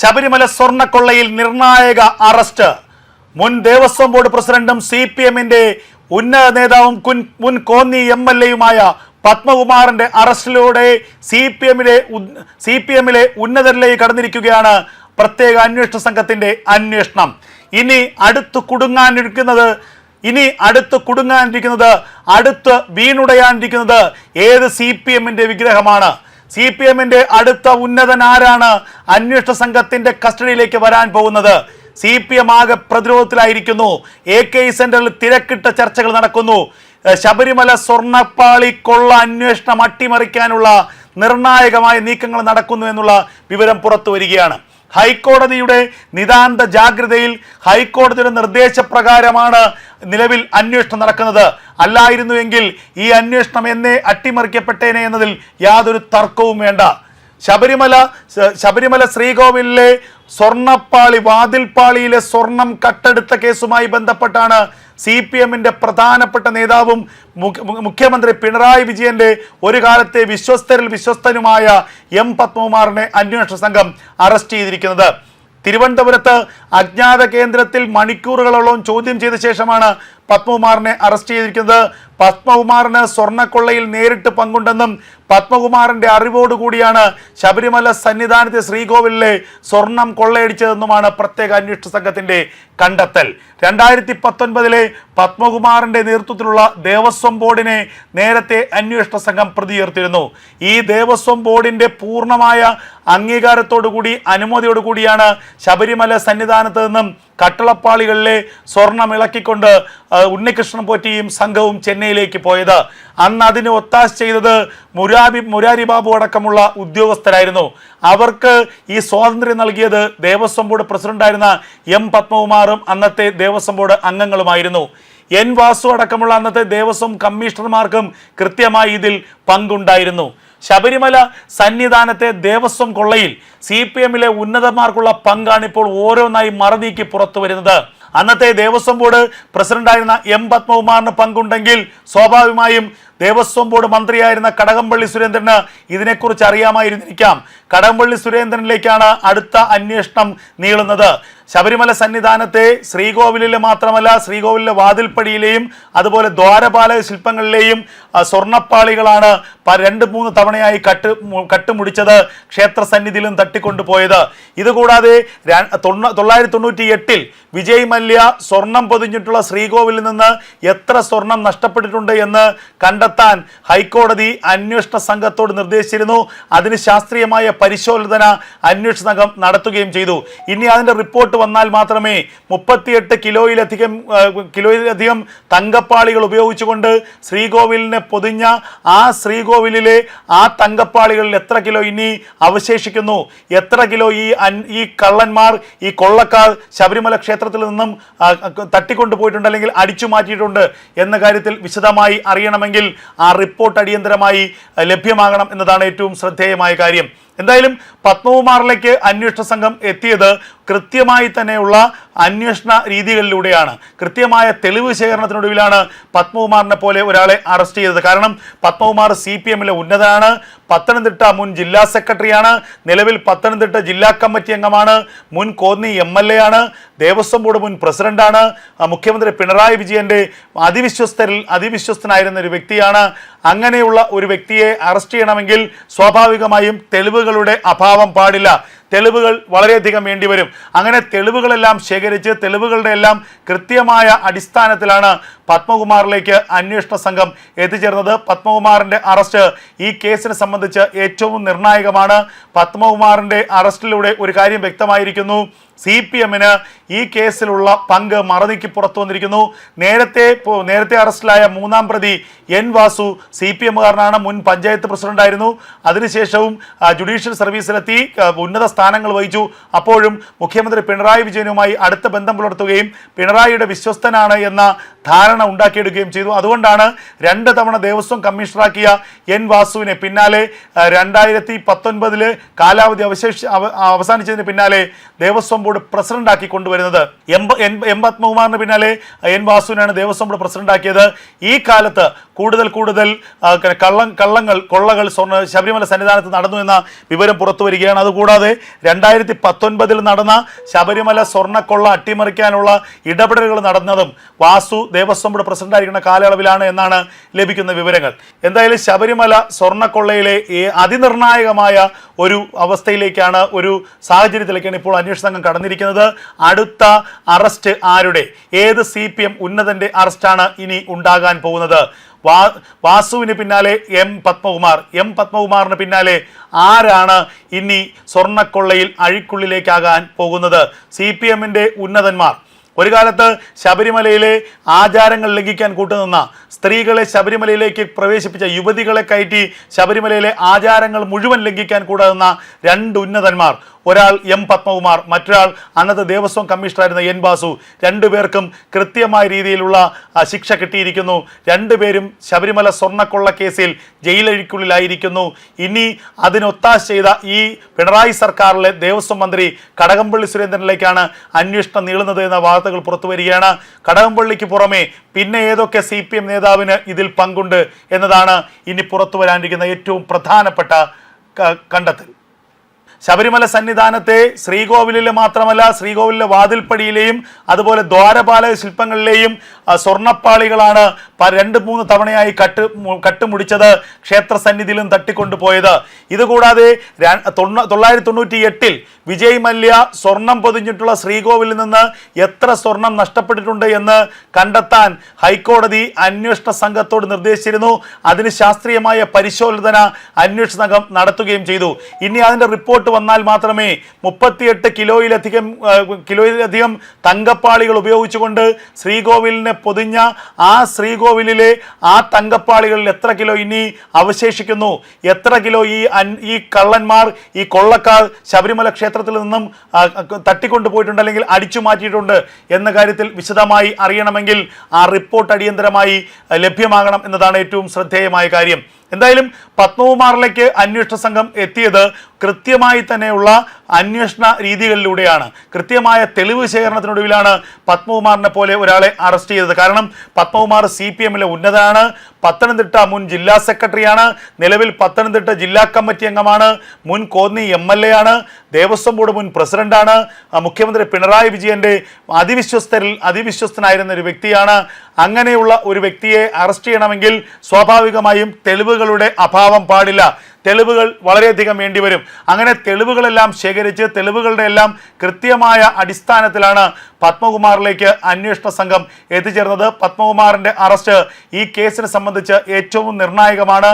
ശബരിമല സ്വർണക്കൊള്ളയിൽ നിർണായക അറസ്റ്റ്. മുൻ ദേവസ്വം ബോർഡ് പ്രസിഡന്റും സി പി എമ്മിന്റെ ഉന്നത നേതാവും മുൻ കോന്നി എം എൽ എയുമായ പത്മകുമാറിന്റെ അറസ്റ്റിലൂടെ സി പി എമ്മിലെ സി പി എമ്മിലെ ഉന്നതരിലേക്ക് കടന്നിരിക്കുകയാണ് പ്രത്യേക അന്വേഷണ സംഘത്തിന്റെ അന്വേഷണം. ഇനി അടുത്ത് കുടുങ്ങാനിരിക്കുന്നത് ഇനി അടുത്ത് കുടുങ്ങാനിരിക്കുന്നത് അടുത്ത് വീണുടയാനിരിക്കുന്നത് ഏത് സി പി എമ്മിന്റെ വിഗ്രഹമാണ്? സി പി എമ്മിന്റെ അടുത്ത ഉന്നതൻ ആരാണ് അന്വേഷണ സംഘത്തിന്റെ കസ്റ്റഡിയിലേക്ക് വരാൻ പോകുന്നത്. സി പി എം ആകെ പ്രതിരോധത്തിലായിരിക്കുന്നു. എ കെ സെന്ററിൽ തിരക്കിട്ട ചർച്ചകൾ നടക്കുന്നു. ശബരിമല സ്വർണപ്പാളി കൊള്ള അന്വേഷണം അട്ടിമറിക്കാനുള്ള നിർണായകമായ നീക്കങ്ങൾ നടക്കുന്നു എന്നുള്ള വിവരം പുറത്തു വരികയാണ്. ഹൈക്കോടതിയുടെ നിതാന്ത ജാഗ്രതയിൽ ഹൈക്കോടതിയുടെ നിർദ്ദേശപ്രകാരമാണ് നിലവിൽ അന്വേഷണം നടക്കുന്നത്. അല്ലായിരുന്നുവെങ്കിൽ ഈ അന്വേഷണം എന്നേ അട്ടിമറിക്കപ്പെട്ടേനെ എന്നതിൽ യാതൊരു തർക്കവും വേണ്ട. ശബരിമല ശബരിമല ശ്രീകോവിലിലെ സ്വർണപ്പാളി വാതിൽപ്പാളിയിലെ സ്വർണം കട്ടെടുത്ത കേസുമായി ബന്ധപ്പെട്ടാണ് സി പി എമ്മിന്റെ പ്രധാനപ്പെട്ട നേതാവും മുഖ്യമന്ത്രി പിണറായി വിജയന്റെ ഒരു കാലത്തെ വിശ്വസ്തരിൽ വിശ്വസ്തനുമായ എം പത്മകുമാറിനെ അന്വേഷണ സംഘം അറസ്റ്റ് ചെയ്തിരിക്കുന്നത്. തിരുവനന്തപുരത്ത് അജ്ഞാത കേന്ദ്രത്തിൽ മണിക്കൂറുകളോളം ചോദ്യം ചെയ്ത ശേഷമാണ് പത്മകുമാറിനെ അറസ്റ്റ് ചെയ്തിരിക്കുന്നത്. പത്മകുമാറിന് സ്വർണക്കൊള്ളയിൽ നേരിട്ട് പങ്കുണ്ടെന്നും പത്മകുമാറിന്റെ അറിവോടുകൂടിയാണ് ശബരിമല സന്നിധാനത്തെ ശ്രീകോവിലിലെ സ്വർണം കൊള്ളയടിച്ചതെന്നുമാണ് പ്രത്യേക അന്വേഷണ സംഘത്തിന്റെ കണ്ടെത്തൽ. രണ്ടായിരത്തി പത്തൊൻപതിലെ പത്മകുമാറിന്റെ നേതൃത്വത്തിലുള്ള ദേവസ്വം ബോർഡിനെ നേരത്തെ അന്വേഷണ സംഘം പ്രതി ചേർത്തിരുന്നു ഈ ദേവസ്വം ബോർഡിന്റെ പൂർണമായ അംഗീകാരത്തോടുകൂടി അനുമതിയോടുകൂടിയാണ് ശബരിമല സന്നിധാനത്ത് നിന്നും കട്ടളപ്പാളികളിലെ സ്വർണം ഇളക്കിക്കൊണ്ട് ഉണ്ണികൃഷ്ണൻ പോറ്റിയും സംഘവും ചെന്നൈയിലേക്ക് പോയത്. അന്ന് അതിന് ഒത്താശ ചെയ്തത് മുരാബി മുരാരി ബാബു അടക്കമുള്ള ഉദ്യോഗസ്ഥരായിരുന്നു. അവർക്ക് ഈ സ്വാതന്ത്ര്യം നൽകിയത് ദേവസ്വം ബോർഡ് പ്രസിഡന്റായിരുന്ന എം പത്മകുമാറും അന്നത്തെ ദേവസ്വം ബോർഡ് അംഗങ്ങളുമായിരുന്നു. എൻ വാസു അടക്കമുള്ള അന്നത്തെ ദേവസ്വം കമ്മീഷണർമാർക്കും കൃത്യമായി ഇതിൽ പങ്കുണ്ടായിരുന്നു. ശബരിമല സന്നിധാനത്തെ ദേവസ്വം കൊള്ളയിൽ സി പി എമ്മിലെ ഉന്നതന്മാർക്കുള്ള പങ്കാണ് ഇപ്പോൾ ഓരോന്നായി മറനീക്കി പുറത്തു വരുന്നത്. അന്നത്തെ ദേവസ്വം ബോർഡ് പ്രസിഡന്റായിരുന്ന എം പത്മകുമാറിന് പങ്കുണ്ടെങ്കിൽ സ്വാഭാവികമായും ദേവസ്വം ബോർഡ് മന്ത്രിയായിരുന്ന കടകംപള്ളി സുരേന്ദ്രന് ഇതിനെക്കുറിച്ച് അറിയാമായിരുന്നിരിക്കാം. കടകംപള്ളി സുരേന്ദ്രനിലേക്കാണ് അടുത്ത അന്വേഷണം നീളുന്നത്. ശബരിമല സന്നിധാനത്തെ ശ്രീകോവിലിലെ മാത്രമല്ല ശ്രീകോവിലിലെ വാതിൽപ്പടിയിലെയും അതുപോലെ ദ്വാരപാലക ശില്പങ്ങളിലെയും സ്വർണപ്പാളികളാണ് രണ്ട് മൂന്ന് തവണയായി കട്ട് കട്ടുമുടിച്ചത് ക്ഷേത്ര സന്നിധിയിലും തട്ടിക്കൊണ്ടുപോയത്. ഇതുകൂടാതെ തൊള്ളായിരത്തി തൊണ്ണൂറ്റി എട്ടിൽ വിജയ് മല്യ സ്വർണം പൊതിഞ്ഞിട്ടുള്ള ശ്രീകോവിലിൽ നിന്ന് എത്ര സ്വർണം നഷ്ടപ്പെട്ടിട്ടുണ്ട് എന്ന് കണ്ടെത്താൻ ഹൈക്കോടതി അന്വേഷണ സംഘത്തോട് നിർദ്ദേശിച്ചിരുന്നു. അതിന് ശാസ്ത്രീയമായ പരിശോധന അന്വേഷണ സംഘം നടത്തുകയും ചെയ്തു. ഇനി അതിന്റെ റിപ്പോർട്ട് വന്നാൽ മാത്രമേ മുപ്പത്തിയെട്ട് കിലോയിലധികം കിലോയിലധികം തങ്കപ്പാളികൾ ഉപയോഗിച്ചുകൊണ്ട് ശ്രീകോവിലിനെ പൊതിഞ്ഞ ആ ശ്രീകോവിലിലെ ആ തങ്കപ്പാളികളിൽ എത്ര കിലോ ഇനി അവശേഷിക്കുന്നു? എത്ര കിലോ ഈ ഈ കള്ളന്മാർ ഈ കൊള്ളക്കാർ ശബരിമല ക്ഷേത്രത്തിൽ നിന്നും തട്ടിക്കൊണ്ടു പോയിട്ടുണ്ട് അല്ലെങ്കിൽ അടിച്ചു മാറ്റിയിട്ടുണ്ട് എന്ന കാര്യത്തിൽ വിശദമായി അറിയണമെങ്കിൽ ആ റിപ്പോർട്ട് അടിയന്തരമായി ലഭ്യമാകണം എന്നതാണ് ഏറ്റവും ശ്രദ്ധേയമായ കാര്യം. എന്തായാലും പത്മകുമാറിലേക്ക് അന്വേഷണ സംഘം എത്തിയത് കൃത്യമായി തന്നെയുള്ള അന്വേഷണ രീതികളിലൂടെയാണ്. കൃത്യമായ തെളിവ് ശേഖരണത്തിനൊടുവിലാണ് പത്മകുമാറിനെ പോലെ ഒരാളെ അറസ്റ്റ് ചെയ്തത്. കാരണം പത്മകുമാർ സി പി എമ്മിലെ ഉന്നതനാണ്. പത്തനംതിട്ട മുൻ ജില്ലാ സെക്രട്ടറിയാണ്. നിലവിൽ പത്തനംതിട്ട ജില്ലാ കമ്മിറ്റി അംഗമാണ്. മുൻ കോന്നി എം എൽ എ ആണ്. ദേവസ്വം ബോർഡ് മുൻ പ്രസിഡന്റാണ്. മുഖ്യമന്ത്രി പിണറായി വിജയന്റെ അതിവിശ്വസ്തരിൽ അതിവിശ്വസ്തനായിരുന്ന ഒരു വ്യക്തിയാണ്. അങ്ങനെയുള്ള ഒരു വ്യക്തിയെ അറസ്റ്റ് ചെയ്യണമെങ്കിൽ സ്വാഭാവികമായും തെളിവുകളുടെ അഭാവം പാടില്ല. തെളിവുകൾ വളരെയധികം വേണ്ടിവരും അങ്ങനെ തെളിവുകളെല്ലാം ശേഖരിച്ച് തെളിവുകളുടെ എല്ലാം കൃത്യമായ അടിസ്ഥാനത്തിലാണ് പത്മകുമാറിലേക്ക് അന്വേഷണ സംഘം എത്തിച്ചേർന്നത്. പത്മകുമാറിന്റെ അറസ്റ്റ് ഈ കേസിനെ സംബന്ധിച്ച് ഏറ്റവും നിർണായകമാണ്. പത്മകുമാറിന്റെ അറസ്റ്റിലൂടെ ഒരു കാര്യം വ്യക്തമായിരിക്കുന്നു. സി പി എമ്മിന് ഈ കേസിലുള്ള പങ്ക് മറനീക്കി പുറത്തു വന്നിരിക്കുന്നു. നേരത്തെ നേരത്തെ അറസ്റ്റിലായ മൂന്നാം പ്രതി എൻ വാസു സി പി എമ്മുകാരനാണ്. മുൻ പഞ്ചായത്ത് പ്രസിഡന്റായിരുന്നു. അതിനുശേഷവും ജുഡീഷ്യൽ സർവീസിലെത്തി ഉന്നത സ്ഥാനങ്ങൾ വഹിച്ചു. അപ്പോഴും മുഖ്യമന്ത്രി പിണറായി വിജയനുമായി അടുത്ത ബന്ധം പുലർത്തുകയും പിണറായിയുടെ വിശ്വസ്തനാണ് എന്ന ധാരണ ധാരണ ഉണ്ടാക്കിയെടുക്കുകയും ചെയ്തു. അതുകൊണ്ടാണ് രണ്ട് തവണ ദേവസ്വം കമ്മീഷണറാക്കിയ എൻ വാസുവിനെ പിന്നാലെ രണ്ടായിരത്തി പത്തൊൻപതിൽ കാലാവധി അവശേഷി അവസാനിച്ചതിന് പിന്നാലെ ദേവസ്വം ബോർഡ് പ്രസിഡന്റാക്കി കൊണ്ടുവരുന്നത്. എം പത്മകുമാറിന് പിന്നാലെ എൻ വാസുവിനാണ് ദേവസ്വം ബോർഡ് പ്രസിഡന്റാക്കിയത്. ഈ കാലത്ത് കൂടുതൽ കൂടുതൽ കള്ളം കള്ളങ്ങൾ കൊള്ളകൾ സ്വർണ ശബരിമല സന്നിധാനത്ത് നടന്നു എന്ന വിവരം പുറത്തു വരികയാണ്. അതുകൂടാതെ രണ്ടായിരത്തി പത്തൊൻപതിൽ നടന്ന ശബരിമല സ്വർണക്കൊള്ള അട്ടിമറിക്കാനുള്ള ഇടപെടലുകൾ നടന്നതും വാസു ദേവസ്വം ബോർഡ് പ്രസിഡന്റായിരിക്കുന്ന കാലയളവിലാണ് എന്നാണ് ലഭിക്കുന്ന വിവരങ്ങൾ. എന്തായാലും ശബരിമല സ്വർണക്കൊള്ളയിലെ അതിനിർണായകമായ ഒരു അവസ്ഥയിലേക്കാണ് ഒരു സാഹചര്യത്തിലേക്കാണ് ഇപ്പോൾ അന്വേഷണ സംഘം കടന്നിരിക്കുന്നത്. അടുത്ത അറസ്റ്റ് ആരുടെ? ഏത് സി പി എം ഉന്നതന്റെ അറസ്റ്റാണ് ഇനി ഉണ്ടാകാൻ പോകുന്നത്? വാ വാസുവിന് പിന്നാലെ എം പത്മകുമാർ. എം പത്മകുമാറിന് പിന്നാലെ ആരാണ് ഇനി സ്വർണക്കൊള്ളയിൽ അഴിക്കുള്ളിലേക്കാകാൻ പോകുന്നത്? സി പി എമ്മിന്റെ ഉന്നതന്മാർ. ഒരു കാലത്ത് ശബരിമലയിലെ ആചാരങ്ങൾ ലംഘിക്കാൻ കൂട്ടുനിന്ന സ്ത്രീകളെ ശബരിമലയിലേക്ക് പ്രവേശിപ്പിച്ച യുവതികളെ കയറ്റി ശബരിമലയിലെ ആചാരങ്ങൾ മുഴുവൻ ലംഘിക്കാൻ കൂട്ടുനിന്ന രണ്ട് ഉന്നതന്മാർ ഒരാൾ എം പത്മകുമാർ മറ്റൊരാൾ അന്നത്തെ ദേവസ്വം കമ്മീഷണറായിരുന്ന എൻ ബാസു. രണ്ടുപേർക്കും കൃത്യമായ രീതിയിലുള്ള ശിക്ഷ കിട്ടിയിരിക്കുന്നു. രണ്ടുപേരും ശബരിമല സ്വർണക്കൊള്ള കേസിൽ ജയിലഴിക്കുള്ളിലായിരിക്കുന്നു. ഇനി അതിനൊത്താശ ചെയ്ത ഈ പിണറായി സർക്കാരിലെ ദേവസ്വം മന്ത്രി കടകംപള്ളി സുരേന്ദ്രനിലേക്കാണ് അന്വേഷണം നീളുന്നത് എന്ന വാർത്തകൾ പുറത്തു വരികയാണ്. കടകംപള്ളിക്ക് പുറമെ പിന്നെ ഏതൊക്കെ സി പി എം നേതാവിന് ഇതിൽ പങ്കുണ്ട് എന്നതാണ് ഇനി പുറത്തു വരാനിരിക്കുന്ന ഏറ്റവും പ്രധാനപ്പെട്ട കണ്ടെത്തൽ. ശബരിമല സന്നിധാനത്തെ ശ്രീകോവിലിലെ മാത്രമല്ല ശ്രീകോവിലിലെ വാതിൽപ്പടിയിലെയും അതുപോലെ ദ്വാരപാലക ശില്പങ്ങളിലെയും സ്വർണപ്പാളികളാണ് രണ്ട് മൂന്ന് തവണയായി കട്ട് കട്ട് കട്ടുമുടിച്ചത് ക്ഷേത്ര സന്നിധിയിലും തട്ടിക്കൊണ്ടുപോയത്. ഇതുകൂടാതെ തൊള്ളായിരത്തി തൊണ്ണൂറ്റി എട്ടിൽ വിജയ് മല്യ സ്വർണം പൊതിഞ്ഞിട്ടുള്ള ശ്രീകോവിലിൽ നിന്ന് എത്ര സ്വർണം നഷ്ടപ്പെട്ടിട്ടുണ്ട് എന്ന് കണ്ടെത്താൻ ഹൈക്കോടതി അന്വേഷണ സംഘത്തോട് നിർദ്ദേശിച്ചിരുന്നു. അതിന് ശാസ്ത്രീയമായ പരിശോധന അന്വേഷണ സംഘം നടത്തുകയും ചെയ്തു. ഇനി അതിന്റെ റിപ്പോർട്ട് വന്നാൽ മാത്രമേ മുപ്പത്തിയെട്ട് കിലോയിലധികം കിലോയിലധികം തങ്കപ്പാളികൾ ഉപയോഗിച്ചുകൊണ്ട് ശ്രീകോവിലിനെ പൊതിഞ്ഞ ആ ശ്രീകോവിലിലെ ആ തങ്കപ്പാളികളിൽ എത്ര കിലോ ഇനി അവശേഷിക്കുന്നു? എത്ര കിലോ ഈ ഈ കള്ളന്മാർ ഈ കൊള്ളക്കാർ ശബരിമല ക്ഷേത്രത്തിൽ നിന്നും തട്ടിക്കൊണ്ടു പോയിട്ടുണ്ട് അല്ലെങ്കിൽ അടിച്ചു മാറ്റിയിട്ടുണ്ട് എന്ന കാര്യത്തിൽ വിശദമായി അറിയണമെങ്കിൽ ആ റിപ്പോർട്ട് അടിയന്തരമായി ലഭ്യമാകണം എന്നതാണ് ഏറ്റവും ശ്രദ്ധേയമായ കാര്യം. എന്തായാലും പത്മകുമാറിലേക്ക് അന്വേഷണ സംഘം എത്തിയത് കൃത്യമായി തന്നെയുള്ള അന്വേഷണ രീതികളിലൂടെയാണ്. കൃത്യമായ തെളിവ് ശേഖരണത്തിനൊടുവിലാണ് പത്മകുമാറിനെ പോലെ ഒരാളെ അറസ്റ്റ് ചെയ്തത്. കാരണം പത്മകുമാർ സി പി എമ്മിലെ ഉന്നതനാണ്. പത്തനംതിട്ട മുൻ ജില്ലാ സെക്രട്ടറിയാണ്. നിലവിൽ പത്തനംതിട്ട ജില്ലാ കമ്മിറ്റി അംഗമാണ്. മുൻ കോന്നി എം എൽ എ ആണ്. ദേവസ്വം ബോർഡ് മുൻ പ്രസിഡന്റാണ്. മുഖ്യമന്ത്രി പിണറായി വിജയന്റെ അതിവിശ്വസ്തരിൽ അതിവിശ്വസ്തനായിരുന്ന ഒരു വ്യക്തിയാണ്. അങ്ങനെയുള്ള ഒരു വ്യക്തിയെ അറസ്റ്റ് ചെയ്യണമെങ്കിൽ സ്വാഭാവികമായും തെളിവുകളുടെ അഭാവം പാടില്ല. തെളിവുകൾ വളരെയധികം വേണ്ടിവരും. അങ്ങനെ തെളിവുകളെല്ലാം ശേഖരിച്ച് തെളിവുകളുടെ എല്ലാം കൃത്യമായ അടിസ്ഥാനത്തിലാണ് പത്മകുമാറിലേക്ക് അന്വേഷണ സംഘം എത്തിച്ചേർന്നത്. പത്മകുമാറിന്റെ അറസ്റ്റ് ഈ കേസിനെ സംബന്ധിച്ച് ഏറ്റവും നിർണായകമാണ്.